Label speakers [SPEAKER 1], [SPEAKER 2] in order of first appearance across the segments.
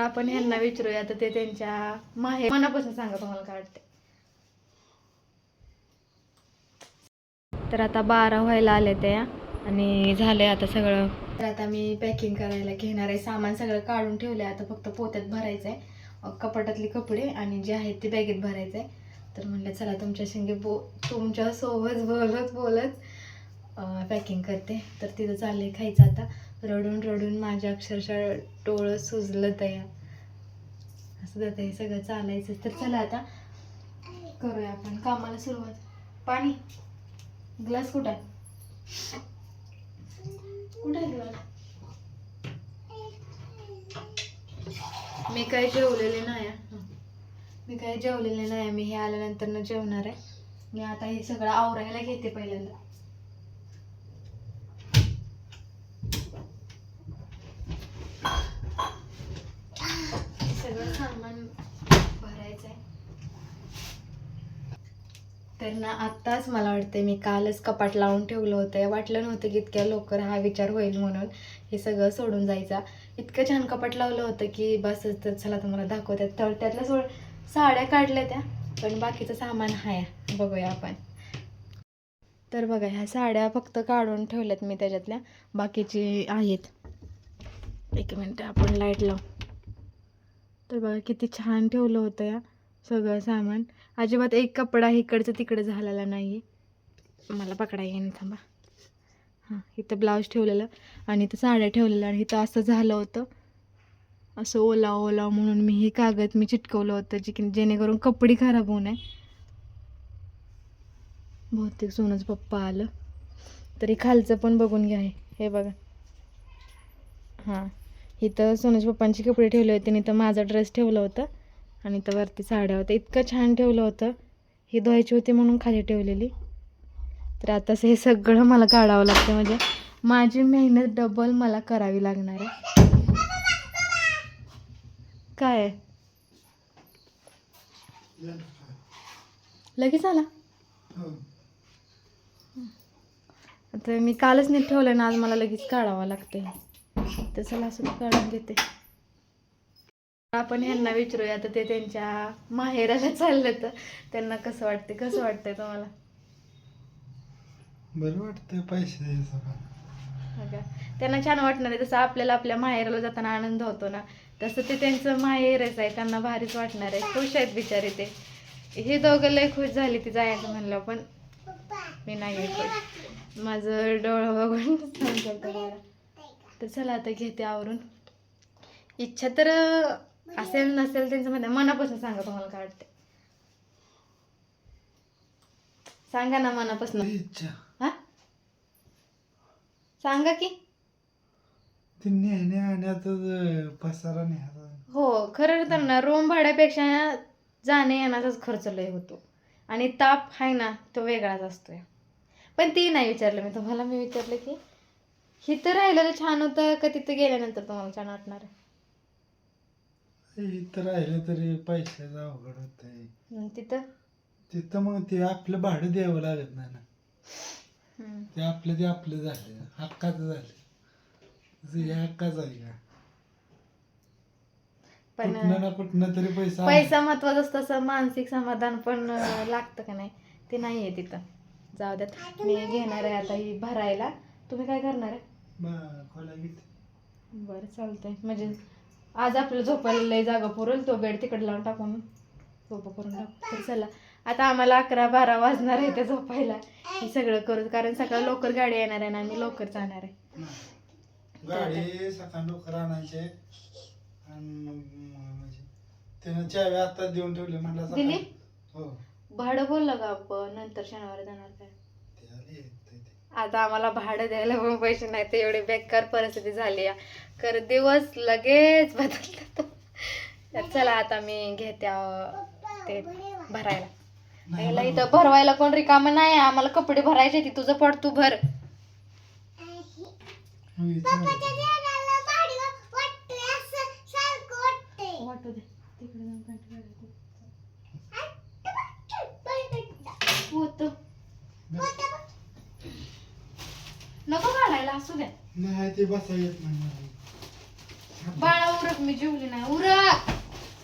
[SPEAKER 1] आपण ह्यांना विचारूया तर ते त्यांच्या माहे मनापासून सांगा तुम्हाला काय वाटते तर आता बारा व्हायला आले ते आणि झाले आता सगळं. तर आता मी पॅकिंग करायला घेणार आहे सामान सगळं काढून ठेवलं आहे आता फक्त पोत्यात भरायचं आहे कपाटातले कपडे आणि जे आहेत ते बॅगेत भरायचं आहे तर म्हणलं चला तुमच्या संगे बो तुमच्यासोबत बोलत बोलत पॅकिंग करते. तर तिथं चाललंय खायचं आता. रडून रडून माझ्या अक्षरशः डोळं सुजलं तया असं जातं हे सगळं चालायचं तर चला आता करूया आपण कामाला सुरुवात. पाणी. ग्लास कुठं आहे? कुठं आहे ग्लास? मी काय जेवलेले नाही आहे. मी काय जेवलेले नाही मी हे आल्यानंतर न जेवणार आहे. मी आता हे सगळं आवरायला घेते पहिल्यांदा हे सगळं सामान भरायचं आहे तर ना आत्ताच मला वाटतंय मी कालच कपाट लावून ठेवलं होतं. वाटलं नव्हतं की इतक्या लवकर हा विचार होईल म्हणून हे सगळं सोडून जायचा. इतकं छान कपाट लावलं होतं की बस तर चला तुम्हाला दाखवतात. तर त्यातल्या सोड साड्या काढल्या त्या पण बाकीचं सामान आहे बघूया आपण. तर बघा ह्या साड्या फक्त काढून ठेवल्यात मी त्याच्यातल्या. बाकीची आहेत. एक मिनटं आपण लाइट लावू. तर बघा किती छान ठेवलं होतं या सगळं सामान. अजिबात एक कपडा इकडचं तिकडं झालेला नाही मला पकडा येईन थांबा. हां इथं ब्लाऊज ठेवलेलं आणि इथं साड्या ठेवलेल्या आणि इथं असं झालं होतं. असं ओला ओला म्हणून मी हे कागद मी चिटकवलं होतं जे की जेणेकरून कपडे खराब होऊ नये. बहुतेक सोनंच पप्पा आलं. तरी खालचं पण बघून घ्या हे बघा. हां. इथं सोनूज पप्पांचे कपडे ठेवले होते आणि इथं माझा ड्रेस ठेवलं होतं. आणि इथं वरती साड्या होत्या. इतकं छान ठेवलं होतं. ही धुवायची होती म्हणून खाली ठेवलेली. तर आता हे सगळं मला काढावं लागतं म्हणजे माझी मेहनत डबल मला करावी लागणार आहे. काय? लगेच आला? आता मी कालच नीट ठेवलं ना आज मला लगेच काढावं लागते तर चला असं काढून घेते. आपण ह्यांना विचारूया तर ते त्यांच्या माहेराला चाललं तर त्यांना कसं वाटते कसं वाटतंय तुम्हाला?
[SPEAKER 2] बरं वाटतं पैसे द्यायचं.
[SPEAKER 1] हो? त्यांना छान वाटणार आहे जसं आपल्याला आपल्या माहेराला जाताना आनंद होतो ना तसं ते त्यांचं माहेरच आहे त्यांना भारीच वाटणार आहे खुश आहेत बिचारे ते. हे दोघं लय खुश झाली ती जायचं म्हणलं पण मी नाही खुश. माझं डोळं बघून समजतं मला तर चला आता घेते आवरून. इच्छा तर असेल नसेल त्यांचं म्हणणं मनापासून सांगा तुम्हाला काय वाटते सांगा ना मनापासून.
[SPEAKER 2] इच्छा.
[SPEAKER 1] हा? सांगा की.
[SPEAKER 2] ते पसारा
[SPEAKER 1] हो खरं तर ना रूम भाड्यापेक्षा जाणे येण्याचाच खर्च लय होतो. आणि ताप आहे ना तो वेगळाच असतोय. पण ती नाही विचारलं मी. तुम्हाला मी विचारलं की? इथं राहिलेलं छान होतं का तिथं गेल्यानंतर तुम्हाला छान वाटणार? आहे
[SPEAKER 2] इथं राहिलं तरी पैशाचं अवघड होत
[SPEAKER 1] हम्म, तिथं?
[SPEAKER 2] तिथं मग ते आपलं भाडं द्यावं लागत नाही ना.
[SPEAKER 1] हम्म.
[SPEAKER 2] ते आपलं ते आपलं झालं हक्काचं झालं तसं हे हक्काचं आहे का?
[SPEAKER 1] पण
[SPEAKER 2] कुठनं ना कुठनं तरी पैसा
[SPEAKER 1] पैसा महत्त्वाचा असतो तसं मानसिक समाधान पण अं, लागतं का नाही? ते नाही आहे तिथं. जाऊ द्यात. मी घेणार आहे आता ही भरायला. तुम्ही काय करणार आहे? बरं चालतंय. म्हणजे आज आपल्याला झोपायला लय जागा पुरेल तो बेड तिकडे लावून टाकून झोपा करून टाकू. तर चला आता आम्हाला अकरा बारा वाजणार आहे ते झोपायला. हे सगळं करू कारण सकाळ लवकर गाडी येणार आहे ना आम्ही लवकर जाणार आहे.
[SPEAKER 2] गाडी सकाळ लवकर आणायचे. म्हणजे त्यानं चावी आता देऊन ठेवली म्हटलं
[SPEAKER 1] दिली?
[SPEAKER 2] हो.
[SPEAKER 1] भाडं बोललं का आपण? नंतर शनिवारी जाणार काय. आता आम्हाला भाडं द्यायला पण पैसे नाही ते एवढी बेकार परिस्थिती झाली कर दिवस लगेच बदलतात. तर चला आता मी घेते ते भरायला.
[SPEAKER 2] बरोबर.
[SPEAKER 1] इथं भरवायला कोण रिकामं नाही आम्हाला कपडे भरायचे ती तुझं पड तू भर
[SPEAKER 2] हो, इथं नाही.
[SPEAKER 1] वाटू दे तिकडे जाऊन पॅन्ट घालायची. होतं. नको घालायला असू द्या.
[SPEAKER 2] नाही ते बसा येत नाही मला.
[SPEAKER 1] बाळा उरक मी जेवली नाही. उरक!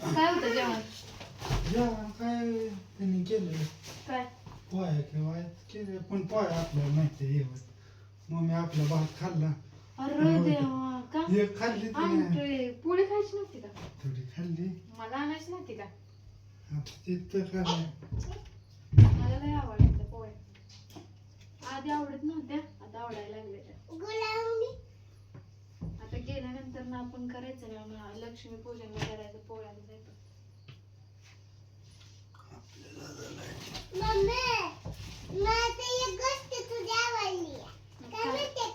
[SPEAKER 1] काय होतं जेवण?
[SPEAKER 2] काय त्यांनी केलं
[SPEAKER 1] काय?
[SPEAKER 2] पोह्या किंवा केले पण पोह्या आपल्याला माहिती आहे येवत मग मी आपला भात खाल्ला.
[SPEAKER 1] अरे देवा का?
[SPEAKER 2] एक खाल्ली तिने.
[SPEAKER 1] आमटे. पोळी खायची नव्हती का?
[SPEAKER 2] थोडी खाल्ली.
[SPEAKER 1] मला आणायची नव्हती का?
[SPEAKER 2] आता तिथं काय
[SPEAKER 1] मला लय आवडतं पोळे आधी आवडत नव्हत्या आता आवडायला लागले त्या. आता गेल्यानंतर ना आपण करायचं ना मग लक्ष्मी पूजन करायचं पोळ्याला जायचं. काय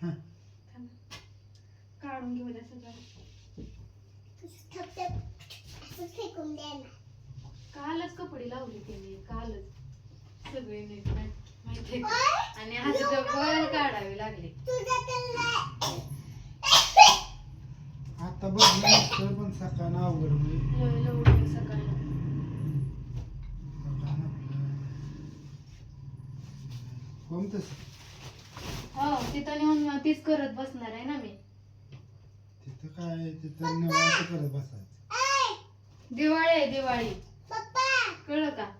[SPEAKER 2] हा
[SPEAKER 1] थांब. काढून घेऊ द्या सगळं
[SPEAKER 3] फेकून द्या ना
[SPEAKER 1] कालच कपडे लावली त्यांनी कालच सगळे नीट नाट- माहितीये का?
[SPEAKER 3] ओय,
[SPEAKER 1] आणि आज डबल काढावे लागले
[SPEAKER 3] तुझा तर लय-
[SPEAKER 2] आता बघ पण सकाळ अवघड म्हणजे
[SPEAKER 1] लय लवकर सकाळी
[SPEAKER 2] सकाळ आपलं कोणतंच
[SPEAKER 1] हो तिथं नेऊन तीच करत बसणार आहे ना मी.
[SPEAKER 2] तिथं काय तिथं निवांत करत बसायचं.
[SPEAKER 1] दिवाळी आहे दिवाळी.
[SPEAKER 3] पप्पा.
[SPEAKER 1] कळलं का.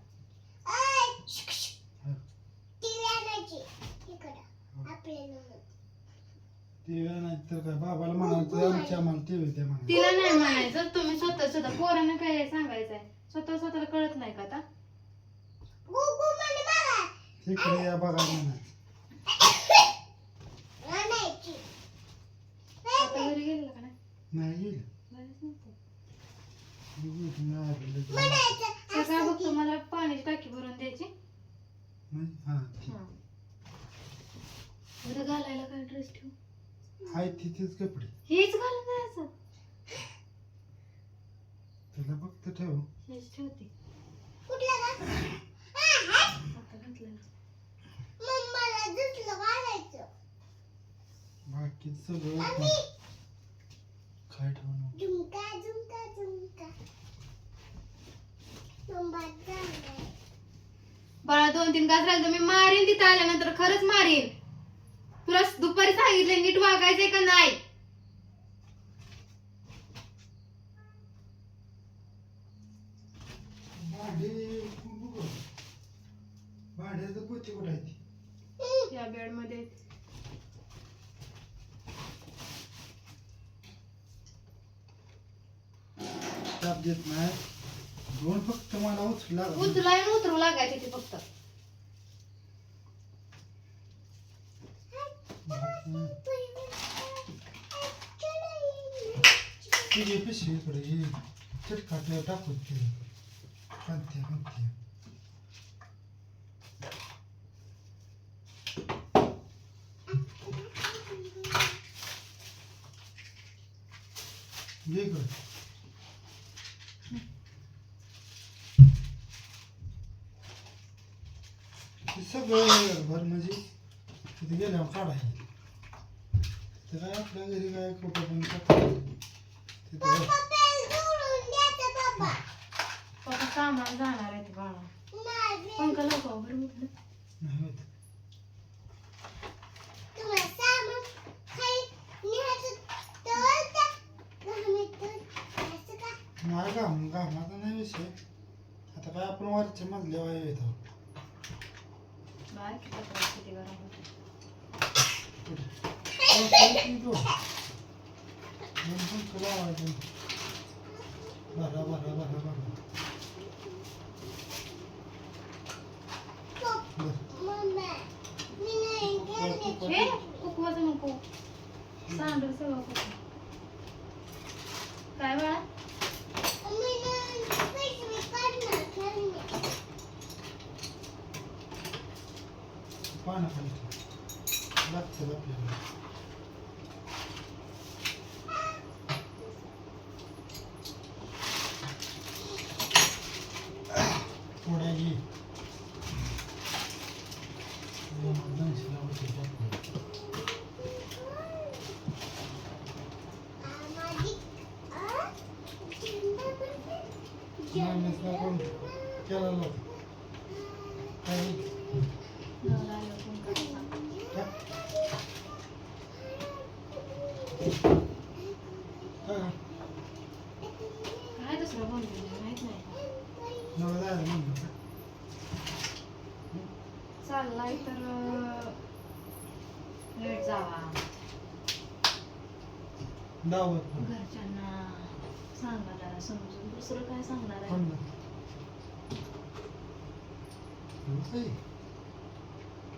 [SPEAKER 3] टीव्ही
[SPEAKER 2] नाही तर काय? बाबाला म्हणायचं आमच्या आम्हाला टीव्ही द्या म्हणायचं
[SPEAKER 1] तिला नाही म्हणायचं. तुम्ही स्वतः स्वतः पोरांना काय सांगायचंय? स्वतः स्वतःला कळत नाही का आता?
[SPEAKER 2] तिकडे या बघा
[SPEAKER 1] आता घरी गेलेलं का नाही?
[SPEAKER 2] नाही गेलं.
[SPEAKER 1] घरीच नव्हतं.
[SPEAKER 2] बघू तुम्ही आलेलं की.
[SPEAKER 3] म्हणायचं
[SPEAKER 1] सकाळ
[SPEAKER 3] असं
[SPEAKER 1] बघतो मला पाण्याची टाकी भरून द्यायची.
[SPEAKER 2] म्हणजे हा. ठीक.
[SPEAKER 1] घालायला काय ड्रेस ठेवू?
[SPEAKER 2] हाय तिथेच कपडे.
[SPEAKER 1] हेच घालून जायचं.
[SPEAKER 2] तुला फक्त ठेव.
[SPEAKER 1] हेच ठेवते. आता घातलं.
[SPEAKER 3] मम्माला दुसरं घालायचं
[SPEAKER 2] बाकी सगळं
[SPEAKER 3] आणि
[SPEAKER 2] काय
[SPEAKER 3] झुमका झुमका झुमका. मम्मा
[SPEAKER 1] बाळा दोन तीन तास राहिले तर मी मारीन तिथं आल्यानंतर खरंच मारीन. तुला दुपारी सांगितलं नीट वागायचंय का नाही?
[SPEAKER 2] भांडे बघू. भांड्याचं पोती कुठं आहे ती?
[SPEAKER 1] या बेड मध्ये?
[SPEAKER 2] ताप देत नाही. दोन फक्त मला उचला.
[SPEAKER 1] उचलाय उतरू लागायचे ते फक्त.
[SPEAKER 2] पिशवी इकडे हे टाकून ते पंथ्या पंथ्या सगळं भर म्हणजे तिथे गेल्यावर काढायचं. ते काय आपल्या घरी काय कुठं पण. तिथे
[SPEAKER 3] पप्पा
[SPEAKER 1] कामाला जाणार आहे ते बाळा. पंखा बरं उठलं.
[SPEAKER 2] नाही होत
[SPEAKER 3] तुम्हाला सामान खाली न्यायचं तर त्या घामातून असं का
[SPEAKER 2] नाही घाम घामाचा नाही विषय. आता काय आपण वरच्या मजल्यावर येतो
[SPEAKER 1] बाय किती त्रास किती गरम होतं. हे कुकवाचं नको. सांडू सगळं कुकू काय बाळा
[SPEAKER 3] मी नाही पैसे काढणार खेळणे
[SPEAKER 2] पानं खाली लागतं आपल्याला थोड्या घे दोनशे लावते
[SPEAKER 3] माझी आ
[SPEAKER 2] माणूसला कोण केला लोक काय
[SPEAKER 1] नवरा आला फोन करायला.
[SPEAKER 2] काय? हा
[SPEAKER 1] काय दुसरं बोललेलं माहीत नाही
[SPEAKER 2] म्हणलं?
[SPEAKER 1] चाललाय तर लेट जावा.
[SPEAKER 2] दावत
[SPEAKER 1] घरच्यांना सांगा जरा समजून. दुसरं काय सांगणार आहे.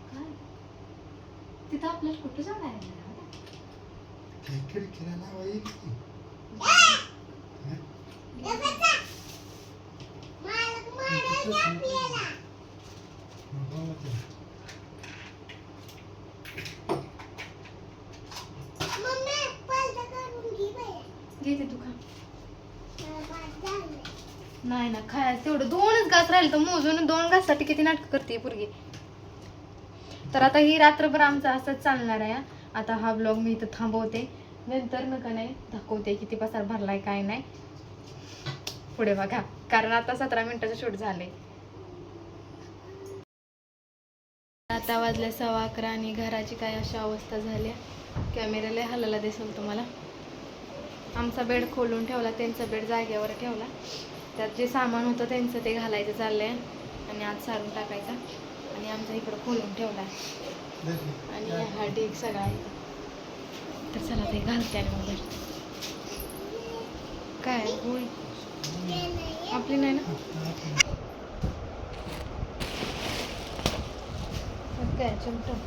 [SPEAKER 1] काय? तिथं आपल्याला कुठं जाणार
[SPEAKER 2] काय खिडकीला लावा येईल की?
[SPEAKER 3] मालक मारायला आपल्याला
[SPEAKER 2] मग बाबा ते.
[SPEAKER 3] मम्मी पलटा करून घे बाया
[SPEAKER 1] घेते तू खा. नाही ना खायचं तेवढं दोनच घास राहील तर मोजून दोन घाससाठी किती नाटक करते पोरगी. तर आता ही रात्रभर आमचं असंच चालणार आहे आता हा ब्लॉग मी इथं थांबवते. नंतर नका नाही दाखवते किती पसार भरलाय काय नाही. पुढे बघा. कारण आता सतरा मिनिटाचं शूट झाले. आता वाजले सव्वा अकरा आणि घराची काय अशी अवस्था झाली कॅमेऱ्याला हलायला दिसेल तुम्हाला. आमचा बेड खोलून ठेवला त्यांचा बेड जागेवर ठेवला. त्यात जे सामान होतं त्यांचं ते घालायचं चाललंय आणि आज सारून टाकायचा. आणि आमचा इकडं खोलून ठेवला
[SPEAKER 2] आहे.
[SPEAKER 1] आणि हा ढीग सगळा तर चला ते घालते आणि मग काय
[SPEAKER 3] होईल
[SPEAKER 1] आपली नाही ना? काय चिमटं?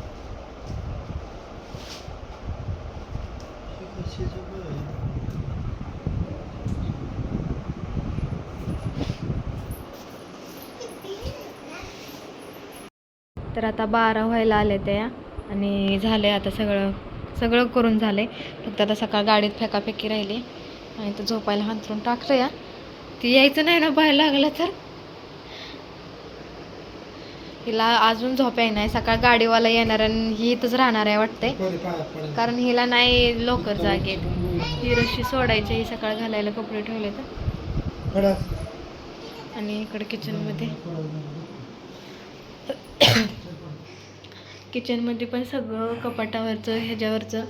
[SPEAKER 1] तर आता बारा व्हायला आले त्या आणि झाले आता सगळं सगळं करून झाले फक्त आता सकाळ गाडीत फेकाफेकी राहिली. आणि तो झोपायला हांतरून टाकलं या ती यायचं नाही ना बाहेर लागलं तर? हिला अजून झोप आहे नाही. सकाळ गाडीवाला येणार आणि ही इथंच राहणार आहे वाटतंय. कारण हिला नाही लवकर जाग. ही रशी सोडायची ही सकाळ घालायला कपडे ठेवले तर. आणि इकडे किचनमध्ये किचनमध्ये पण सगळं कपाटावरचं ह्याच्यावरचं.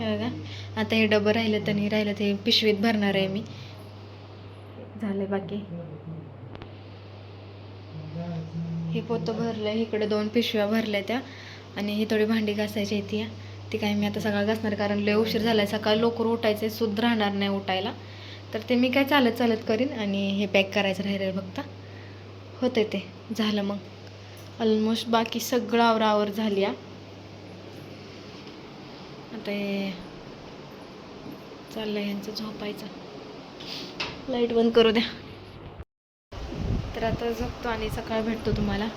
[SPEAKER 1] हे बघा. आता हे डबं राहिलं तर नाही राहिलं ते पिशवीत भरणार आहे मी. झालं बाकी. हे पोतं भरलं इकडे दोन पिशव्या भरल्या त्या. आणि ही थोडी भांडी घासायची आहे ती. ती काय मी आता सकाळ घासणार कारण लय उशीर झाला आहे सकाळी लवकर उठायचं सुद्ध राहणार नाही उठायला. तर ते मी काय चालत चालत करीन आणि हे पॅक करायचं राहिलं बघता होते ते. झालं मग. ऑलमोस्ट बाकी सगळं आवरावर झाली आहे आता हे चाललंय यांचं झोपायचं. लाइट बंद करू द्या. तर आता झोपतो आणि सकाळ भेटतो तुम्हाला.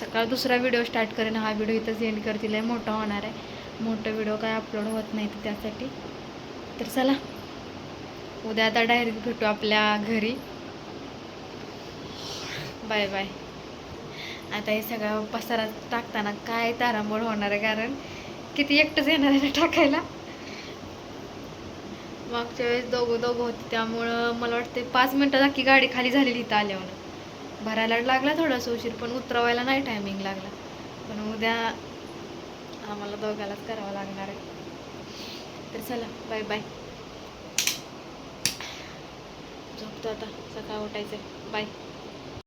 [SPEAKER 1] सकाळ दुसरा व्हिडिओ स्टार्ट करेन. हा व्हिडिओ इथंच एंड करतील आहे मोठा होणार आहे. मोठा व्हिडिओ काय अपलोड होत नाही तर त्यासाठी. तर चला. उद्या आता डायरेक्ट भेटू आपल्या घरी. बाय बाय आता हे सगळं पसारा टाकताना काय तारांबळ होणार आहे कारण किती एकटंच येणार आहे ना टाकायला? मागच्या वेळेस दोघं दोघं होते त्यामुळं मला वाटते पाच मिनटात अख्खी गाडी खाली झालेली इथं आल्यावर. भरायला लागला थोडासा उशीर पण उतरवायला नाही टायमिंग लागला. पण उद्या आम्हाला दोघालाच करावं लागणार आहे. तर चला बाय बाय झोपतो आता सकाळ उठायचं बाय